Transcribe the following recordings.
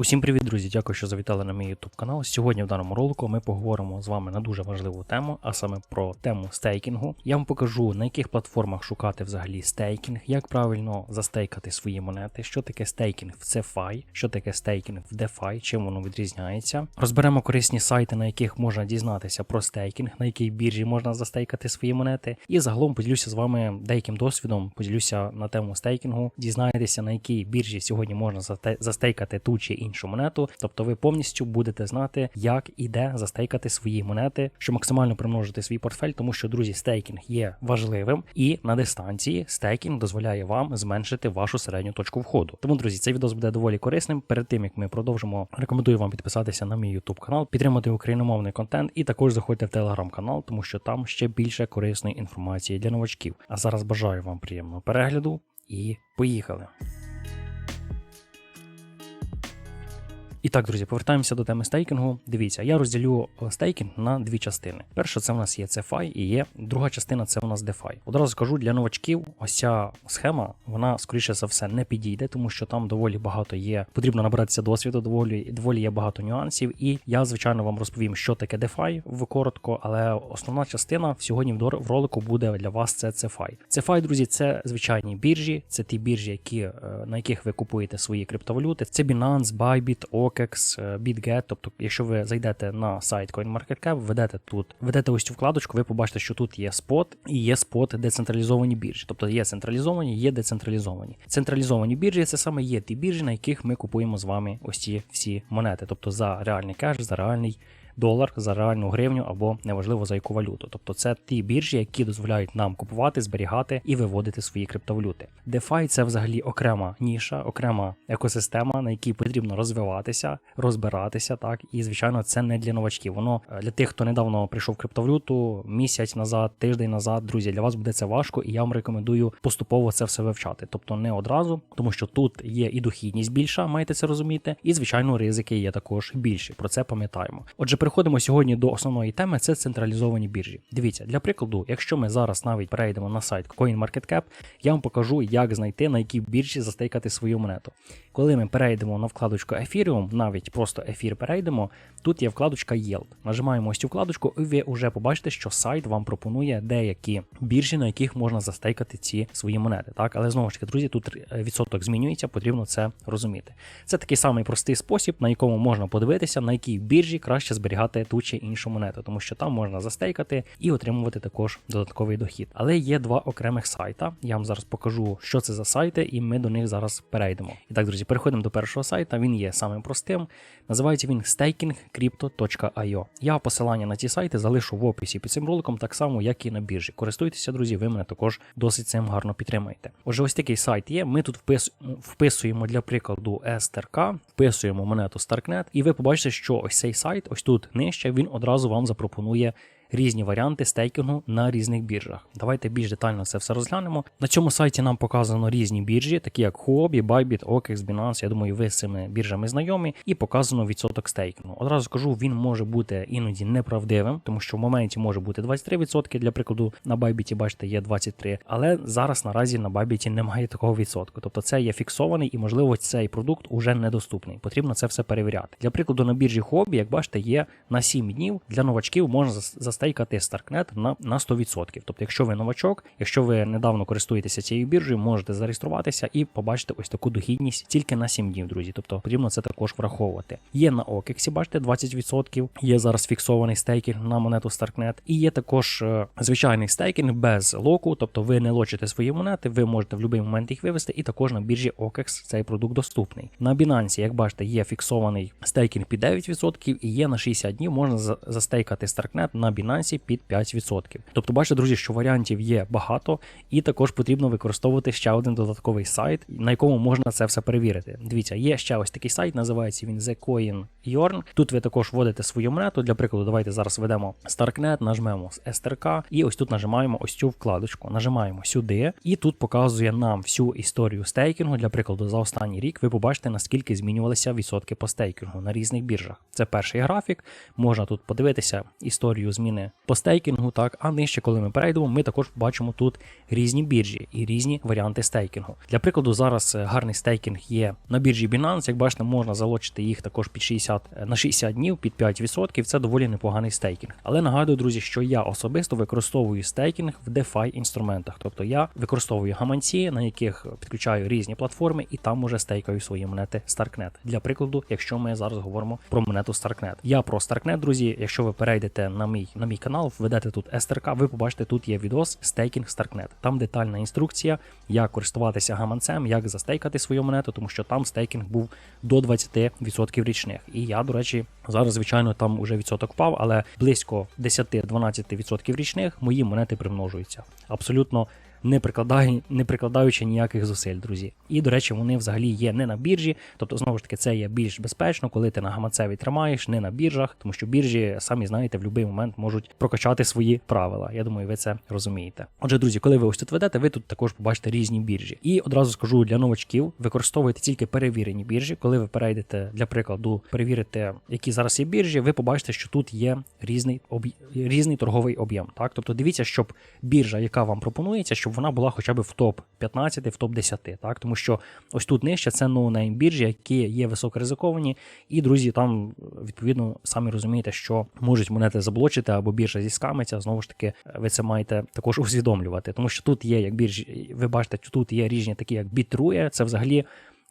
Усім привіт, друзі! Дякую, що завітали на мій YouTube канал. Сьогодні в даному ролику ми поговоримо з вами на дуже важливу тему, а саме про тему стейкінгу. Я вам покажу на яких платформах шукати взагалі стейкінг, як правильно застейкати свої монети, що таке стейкінг в CFI, що таке стейкінг в DeFi, чим воно відрізняється. Розберемо корисні сайти, на яких можна дізнатися про стейкінг, на якій біржі можна застейкати свої монети. І загалом поділюся з вами деяким досвідом, поділюся на тему стейкінгу, дізнаєтеся на якій біржі сьогодні можна застейкати ту чи іншу монету. Тобто ви повністю будете знати, як і де застейкати свої монети, щоб максимально примножити свій портфель, тому що друзі, стейкінг є важливим, і на дистанції стейкінг дозволяє вам зменшити вашу середню точку входу. Тому, друзі, цей відео буде доволі корисним. Перед тим як ми продовжимо, рекомендую вам підписатися на мій YouTube канал, підтримати україномовний контент і також заходьте в телеграм канал, тому що там ще більше корисної інформації для новачків. А зараз бажаю вам приємного перегляду і поїхали. І так, друзі, повертаємося до теми стейкінгу. Дивіться, я розділю е, стейкінг на дві частини. Перша це в нас є CFI і є друга частина це у нас DeFi. Одразу скажу для новачків, ось ця схема, вона скоріше за все не підійде, тому що там доволі багато є. Потрібно набратися досвіду, доволі доволі є багато нюансів. І я, звичайно, вам розповім, що таке DeFi в коротко, але основна частина сьогодні в ролику буде для вас це CFI. CFI, друзі, це звичайні біржі, це ті біржі, які, е, на яких ви купуєте свої криптовалюти. Це Binance, Bybit, OKEX, е, BitGet. Тобто, якщо ви зайдете на сайт CoinMarketCap, введете тут, введете ось цю вкладочку, ви побачите, що тут є спот і є спот децентралізовані біржі. Тобто є централізовані, є децентралізовані. Централізовані біржі це саме є ті біржі, на яких ми купуємо з вами ось ці всі монети. Тобто за реальний кеш, за реальний долар за реальну гривню або неважливо за яку валюту. Тобто це ті біржі, які дозволяють нам купувати, зберігати і виводити свої криптовалюти. DeFi – це взагалі окрема ніша, окрема екосистема, на якій потрібно розвиватися, розбиратися. Так і звичайно, це не для новачків. Воно е, для тих, хто недавно прийшов в криптовалюту місяць назад, тиждень назад. Друзі, для вас буде це важко, і я вам рекомендую поступово це все вивчати. Тобто не одразу, тому що тут є і дохідність більша, маєте це розуміти, і звичайно, ризики є також більші. Про це пам'ятаємо. Отже, переходимо сьогодні до основної теми: це централізовані біржі. Дивіться, для прикладу, якщо ми зараз навіть перейдемо на сайт CoinMarketCap, я вам покажу, як знайти на якій біржі застейкати свою монету. Коли ми перейдемо на вкладочку Ethereum, навіть просто ефір перейдемо, тут є вкладочка Yield. Нажимаємо ось цю вкладочку, і ви вже побачите, що сайт вам пропонує деякі біржі, на яких можна застейкати ці свої монети. Так, але знову ж таки, друзі, тут відсоток змінюється, потрібно це розуміти. Це такий самий простий спосіб, на якому можна подивитися, на якій біржі краще зберігати ту чи іншу монету, тому що там можна застейкати і отримувати також додатковий дохід. Але є два окремих сайта. Я вам зараз покажу, що це за сайти, і ми до них зараз перейдемо. І так, друзі, переходимо до першого сайта. Він є самим простим. Називається він stakingcrypto.io. Я посилання на ці сайти залишу в описі під цим роликом, так само, як і на біржі. Користуйтеся, друзі, ви мене також досить цим гарно підтримаєте. Отже, ось такий сайт є. Ми тут впис... вписуємо для прикладу STRK, вписуємо монету StarkNet, і ви побачите, що ось цей сайт, ось тут нижче, він одразу вам запропонує. Різні варіанти стейкінгу на різних біржах. Давайте більш детально це все розглянемо. На цьому сайті нам показано різні біржі, такі як Huobi, Bybit, OKEX, Binance. Я думаю, ви з цими біржами знайомі, і показано відсоток стейкінгу. Одразу скажу, він може бути іноді неправдивим, тому що в моменті може бути 23%, для прикладу на Bybit, бачите, є 23%, але зараз наразі на Bybit немає такого відсотку. Тобто це є фіксований і, можливо, цей продукт уже недоступний. Потрібно це все перевіряти. Для прикладу, на біржі Huobi, як бачите, є на 7 днів. Для новачків можна зас- застейкати StarkNet на, на 100%. Тобто, якщо ви новачок, якщо ви недавно користуєтеся цією біржею, можете зареєструватися і побачити ось таку дохідність тільки на 7 днів, друзі. Тобто потрібно це також враховувати. Є на OKEX, бачите, 20%. Є зараз фіксований стейкінг на монету StarkNet. І є також е, звичайний стейкінг без локу, тобто ви не лочите свої монети, ви можете в будь-який момент їх вивести, і також на біржі OKEX цей продукт доступний. На Binance, як бачите, є фіксований стейкінг під 9% і є на 60 днів можна за- застейкати StarkNet на Binance під 5%. Тобто, бачите, друзі, що варіантів є багато, і також потрібно використовувати ще один додатковий сайт, на якому можна це все перевірити. Дивіться, є ще ось такий сайт, називається він TheCoin.Yorn. Тут ви також вводите свою монету. Для прикладу, давайте зараз введемо StarkNet, нажмемо STRK, і ось тут нажимаємо ось цю вкладочку. Нажимаємо сюди, і тут показує нам всю історію стейкінгу. Для прикладу, за останній рік ви побачите, наскільки змінювалися відсотки по стейкінгу на різних біржах. Це перший графік. Можна тут подивитися історію зміни частини по стейкінгу, так, а нижче, коли ми перейдемо, ми також бачимо тут різні біржі і різні варіанти стейкінгу. Для прикладу, зараз е, гарний стейкінг є на біржі Binance. Як бачите, можна залочити їх також під 60 е, на 60 днів під 5%. Це доволі непоганий стейкінг. Але нагадую, друзі, що я особисто використовую стейкінг в DeFi інструментах. Тобто я використовую гаманці, на яких підключаю різні платформи, і там уже стейкаю свої монети StarkNet. Для прикладу, якщо ми зараз говоримо про монету StarkNet. Я про StarkNet, друзі. Якщо ви перейдете на мій на мій канал, введете тут STRK, ви побачите, тут є відос стейкінг StarkNet. Там детальна інструкція, як користуватися гаманцем, як застейкати свою монету, тому що там стейкінг був до 20% річних. І я, до речі, зараз, звичайно, там уже відсоток впав, але близько 10-12% річних мої монети примножуються. Абсолютно не прикладаю, не прикладаючи ніяких зусиль, друзі. І, до речі, вони взагалі є не на біржі, тобто, знову ж таки, це є більш безпечно, коли ти на гаманцеві тримаєш, не на біржах, тому що біржі, самі знаєте, в будь-який момент можуть прокачати свої правила. Я думаю, ви це розумієте. Отже, друзі, коли ви ось тут ведете, ви тут також побачите різні біржі. І одразу скажу для новачків, використовуйте тільки перевірені біржі. Коли ви перейдете, для прикладу, перевірите, які зараз є біржі, ви побачите, що тут є різний різний торговий об'єм. Так, тобто дивіться, щоб біржа, яка вам пропонується, щоб вона була хоча б в топ 15, в топ 10, так тому що ось тут нижче це ноунейм біржі, які є високоризиковані, і друзі, там відповідно самі розумієте, що можуть монети заблочити або біржа зіскамиться. Знову ж таки, ви це маєте також усвідомлювати, тому що тут є як біржі, ви бачите, тут є різні такі, як бітрує, це взагалі.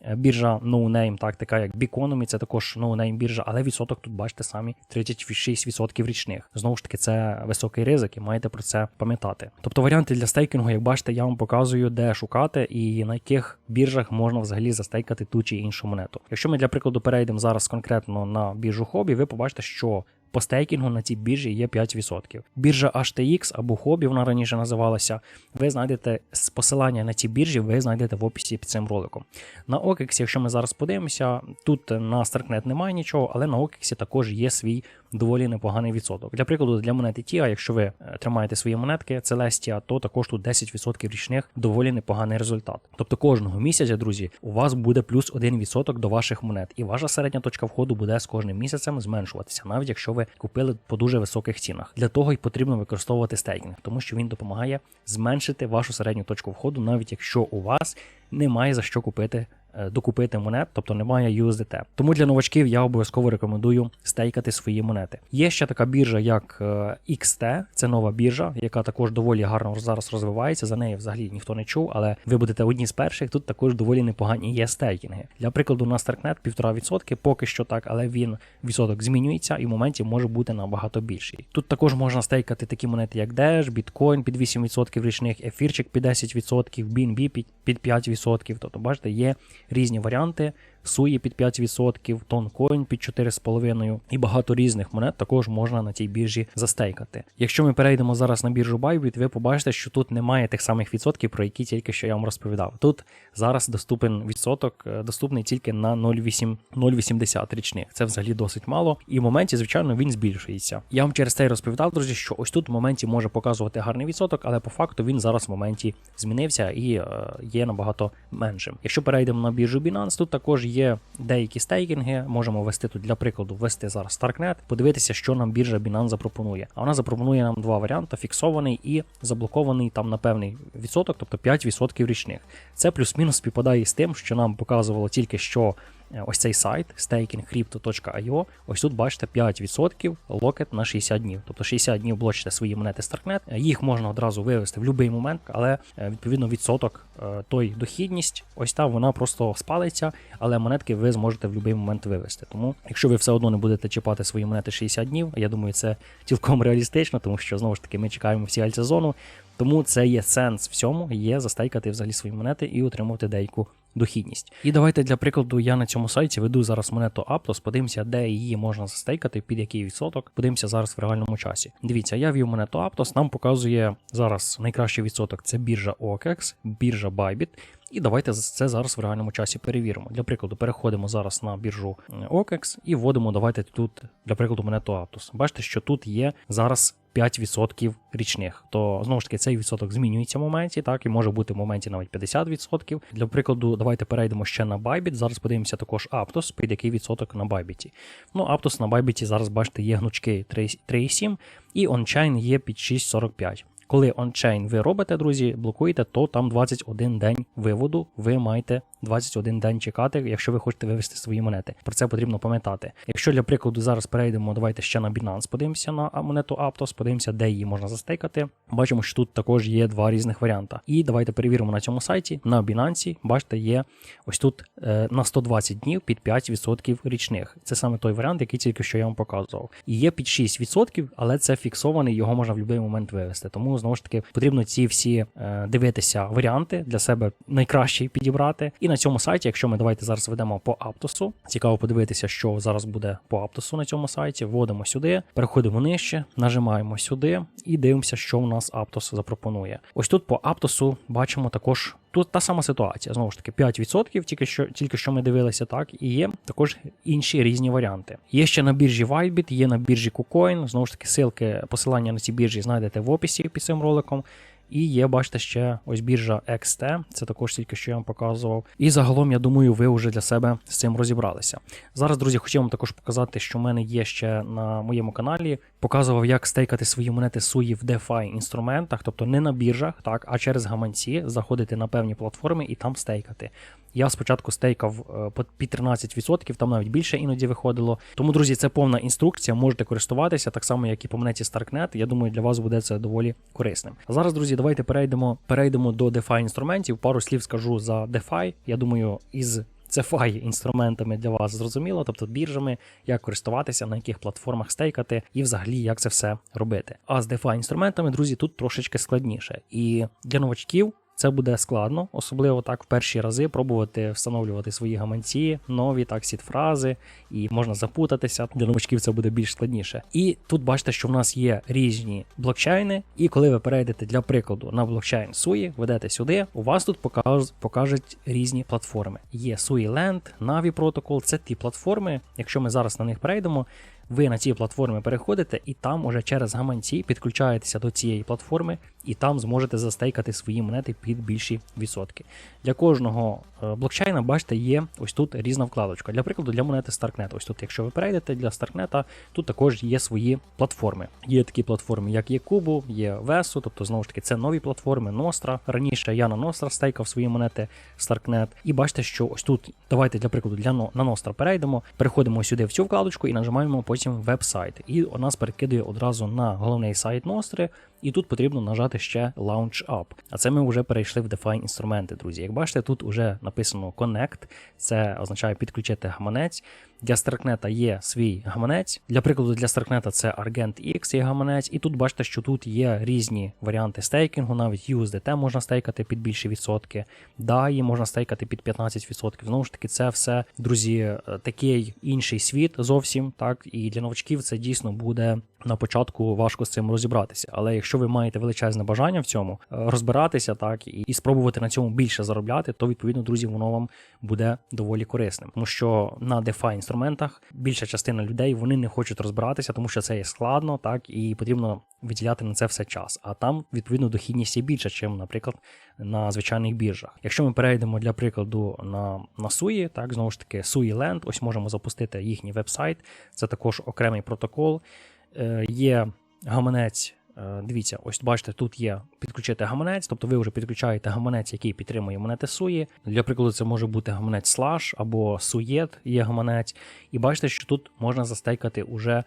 Е, Біржа No Name, так, така як Biconomy, це також No Name біржа, але відсоток тут бачите самі 36% річних. Знову ж таки, це високий ризик, і маєте про це пам'ятати. Тобто варіанти для стейкінгу, як бачите, я вам показую, де шукати і на яких біржах можна взагалі застейкати ту чи іншу монету. Якщо ми для прикладу перейдемо зараз конкретно на біржу хобі, ви побачите, що по стейкінгу на цій біржі є 5%. Біржа HTX або Hobby, вона раніше називалася. Ви знайдете посилання на ці біржі, ви знайдете в описі під цим роликом. На OKX, якщо ми зараз подивимося, тут на StarkNet немає нічого, але на OKX також є свій доволі непоганий відсоток. Для прикладу, для монети TIA, якщо ви е, тримаєте свої монетки, Celestia, то також тут 10% річних доволі непоганий результат. Тобто кожного місяця, друзі, у вас буде плюс 1% до ваших монет, і ваша середня точка входу буде з кожним місяцем зменшуватися, навіть якщо ви купили по дуже високих цінах. Для того й потрібно використовувати стейкінг, тому що він допомагає зменшити вашу середню точку входу, навіть якщо у вас немає за що купити. Е, Докупити монет, тобто немає USDT. Тому для новачків я обов'язково рекомендую стейкати свої монети. Є ще така біржа, як е, XT, це нова біржа, яка також доволі гарно зараз розвивається. За неї взагалі ніхто не чув, але ви будете одні з перших. Тут також доволі непогані є стейкінги. Для прикладу, на StarkNet 1,5%, поки що так, але він відсоток змінюється і в моменті може бути набагато більший. Тут також можна стейкати такі монети, як Dash, Bitcoin під 8% річних, ефірчик під 10%, BNB під 5%. Тобто, бачите, є різні варіанти. Суї під 5%, Тонкоін під 4,5% і багато різних монет також можна на тій біржі застейкати. Якщо ми перейдемо зараз на біржу Bybit, ви побачите, що тут немає тих самих відсотків, про які тільки що я вам розповідав. Тут зараз доступен відсоток, е, доступний тільки на 0,80 річних. Це взагалі досить мало. І в моменті, звичайно, він збільшується. Я вам через це й розповідав, друзі, що ось тут в моменті може показувати гарний відсоток, але по факту він зараз в моменті змінився і е, є набагато меншим. Якщо перейдемо на біржу Binance, тут також є деякі стейкінги. Можемо ввести тут для прикладу, ввести зараз Starknet, подивитися, що нам біржа Binance запропонує. А вона запропонує нам два варіанти: фіксований і заблокований там на певний відсоток, тобто 5% річних. Це плюс-мінус співпадає з тим, що нам показувало тільки що. Е, Ось цей сайт stakingcrypto.io. Ось тут бачите 5% локет на 60 днів. Тобто 60 днів блочите свої монети Starknet. Е, Їх можна одразу вивести в будь-який момент, але е, відповідно відсоток той дохідність, ось та вона просто спалиться, але монетки ви зможете в будь-який момент вивести. Тому, якщо ви все одно не будете чіпати свої монети 60 днів, я думаю, це цілком реалістично, тому що знову ж таки ми чекаємо всі альтсезону. Тому це є сенс в цьому, є застейкати взагалі свої монети і отримувати деяку дохідність. І давайте для прикладу я на цьому сайті веду зараз монету Aptos, подивимося, де її можна застейкати, під який відсоток. Подивимося зараз в реальному часі. Дивіться, я вів монету Aptos, нам показує зараз найкращий відсоток це біржа OKEX, біржа Bybit. І давайте це зараз в реальному часі перевіримо. Для прикладу, переходимо зараз на біржу е, OKEX і вводимо. Давайте тут, для прикладу, монету Aptos. Бачите, що тут є зараз 5% річних. То знову ж таки цей відсоток змінюється в моменті, так і може бути в моменті навіть 50%. Для прикладу, давайте перейдемо ще на Bybit. Зараз подивимося також Aptos, під який відсоток на Bybit. Ну, Aptos на Bybit зараз, бачите, є гнучки 3,7 і ончайн є під 6,45. Коли ончейн ви робите, друзі, блокуєте, то там 21 день виводу. Ви маєте 21 день чекати, якщо ви хочете вивести свої монети. Про це потрібно пам'ятати. Якщо для прикладу зараз перейдемо, давайте ще на Binance, подивимося на монету Aptos, подивимося, де її можна застейкати. Бачимо, що тут також є два різних варіанти. І давайте перевіримо на цьому сайті. На Binance, бачите, є ось тут е, на 120 днів під 5% річних. Це саме той варіант, який тільки що я вам показував. І є під 6%, але це фіксований, його можна в будь-який момент вивести. Тому знову ж таки потрібно ці всі е, дивитися варіанти для себе найкращий підібрати. І на цьому сайті, якщо ми давайте зараз ведемо по Аптосу, цікаво подивитися, що зараз буде по Аптосу на цьому сайті. Вводимо сюди, переходимо нижче, нажимаємо сюди і дивимося, що у нас Аптос запропонує. Ось тут по Аптосу бачимо також. Тут та сама ситуація, знову ж таки, 5%, тільки що тільки що ми дивилися, так, і є також інші різні варіанти. Є ще на біржі Whitebit, є на біржі KuCoin, знову ж таки, ссылки, посилання на ці біржі знайдете в описі під цим роликом. І є, бачите, ще ось біржа XT, це також тільки що я вам показував. І загалом, я думаю, ви вже для себе з цим розібралися. Зараз, друзі, хотів вам також показати, що в мене є ще на моєму каналі. Показував, як стейкати свої монети суї в DeFi інструментах, тобто не на біржах, так, а через гаманці, заходити на певні платформи і там стейкати. Я спочатку стейкав е, під 13%, там навіть більше іноді виходило. Тому, друзі, це повна інструкція, можете користуватися, так само, як і по монеті StarkNet. Я думаю, для вас буде це доволі корисним. А зараз, друзі, давайте перейдемо перейдемо до DeFi інструментів. Пару слів скажу за DeFi. Я думаю, із CeFi інструментами для вас зрозуміло, тобто біржами, як користуватися, на яких платформах стейкати, і взагалі як це все робити. А з DeFi інструментами, друзі, тут трошечки складніше. І для новачків. Це буде складно, особливо так в перші рази пробувати встановлювати свої гаманці, нові так сіт-фрази, і можна запутатися. Для новачків це буде більш складніше. І тут бачите, що в нас є різні блокчейни, і коли ви перейдете для прикладу на блокчейн SUI, ведете сюди, у вас тут покаж, покажуть різні платформи. Є SUI Land, Navi Protocol, це ті платформи. Якщо ми зараз на них перейдемо, ви на ці платформи переходите і там уже через гаманці підключаєтеся до цієї платформи, і там зможете застейкати свої монети під більші відсотки. Для кожного е, блокчейна, бачите, є ось тут різна вкладочка. Для прикладу, для монети StarkNet. Ось тут, якщо ви перейдете для StarkNet, тут також є свої платформи. Є такі платформи, як є Кубу, є Весу, тобто знову ж таки це нові платформи, Nostra. Раніше я на Nostra стейкав свої монети StarkNet. І бачите, що ось тут, давайте для прикладу для на Nostra перейдемо, переходимо сюди в цю вкладочку і нажимаємо потім веб-сайт. І у нас перекидує одразу на головний сайт Nostri, і тут потрібно нажати ще Launch Up. А це ми вже перейшли в Define інструменти, друзі. Як бачите, тут вже написано Connect, це означає підключити гаманець. Для Starknet є свій гаманець. Для прикладу, для Starknet це Argent X є гаманець, і тут бачите, що тут є різні варіанти стейкінгу, навіть USDT можна стейкати під більші відсотки, DAI можна стейкати під 15%. Знову ж таки, це все, друзі, е, такий інший світ зовсім. так, І для новачків це дійсно буде на початку важко з цим розібратися. Але якщо ви маєте величезне бажання в цьому е, розбиратися, так і спробувати на цьому більше заробляти, то відповідно, друзі, воно вам буде доволі корисним, тому що на DeFi інструментах більша частина людей вони не хочуть розбиратися, тому що це є складно, так і потрібно виділяти на це все час. А там відповідно дохідність є більша, ніж, наприклад, на звичайних біржах. Якщо ми перейдемо для прикладу на на SUI, так знову ж таки SUI Land, ось можемо запустити їхній веб-сайт. Це також окремий протокол. Е, є гаманець. Е, дивіться, ось бачите, тут є підключити гаманець, тобто ви вже підключаєте гаманець, який підтримує монети Суї. Для прикладу, це може бути гаманець Slash або Суєт є гаманець. І бачите, що тут можна застейкати уже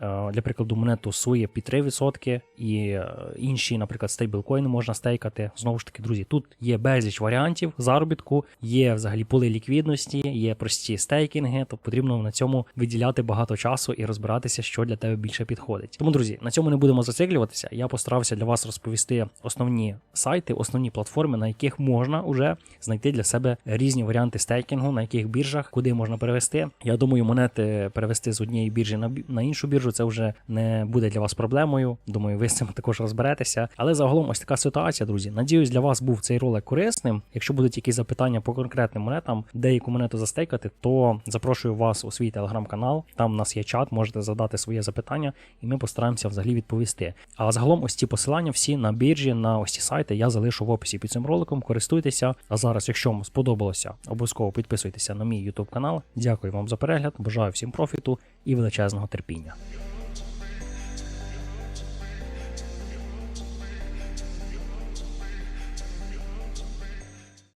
для прикладу, монету SUI під 3%, і е, інші, наприклад, стейблкоїни можна стейкати. Знову ж таки, друзі, тут є безліч варіантів заробітку, є взагалі поли ліквідності, є прості стейкінги, то потрібно на цьому виділяти багато часу і розбиратися, що для тебе більше підходить. Тому, друзі, на цьому не будемо зациклюватися. Я постарався для вас розповісти основні сайти, основні платформи, на яких можна вже знайти для себе різні варіанти стейкінгу, на яких біржах, куди можна перевести. Я думаю, монети перевести з однієї біржі на іншу біржу продажу, це вже не буде для вас проблемою. Думаю, ви з цим також розберетеся. Але загалом ось така ситуація, друзі. Надіюсь, для вас був цей ролик корисним. Якщо будуть якісь запитання по конкретним монетам, де яку монету застейкати, то запрошую вас у свій телеграм-канал. Там у нас є чат, можете задати своє запитання, і ми постараємося взагалі відповісти. А загалом, ось ці посилання всі на біржі, на ось ці сайти я залишу в описі під цим роликом. Користуйтеся. А зараз, якщо вам сподобалося, обов'язково підписуйтеся на мій YouTube канал. Дякую вам за перегляд. Бажаю всім профіту і величезного терпіння.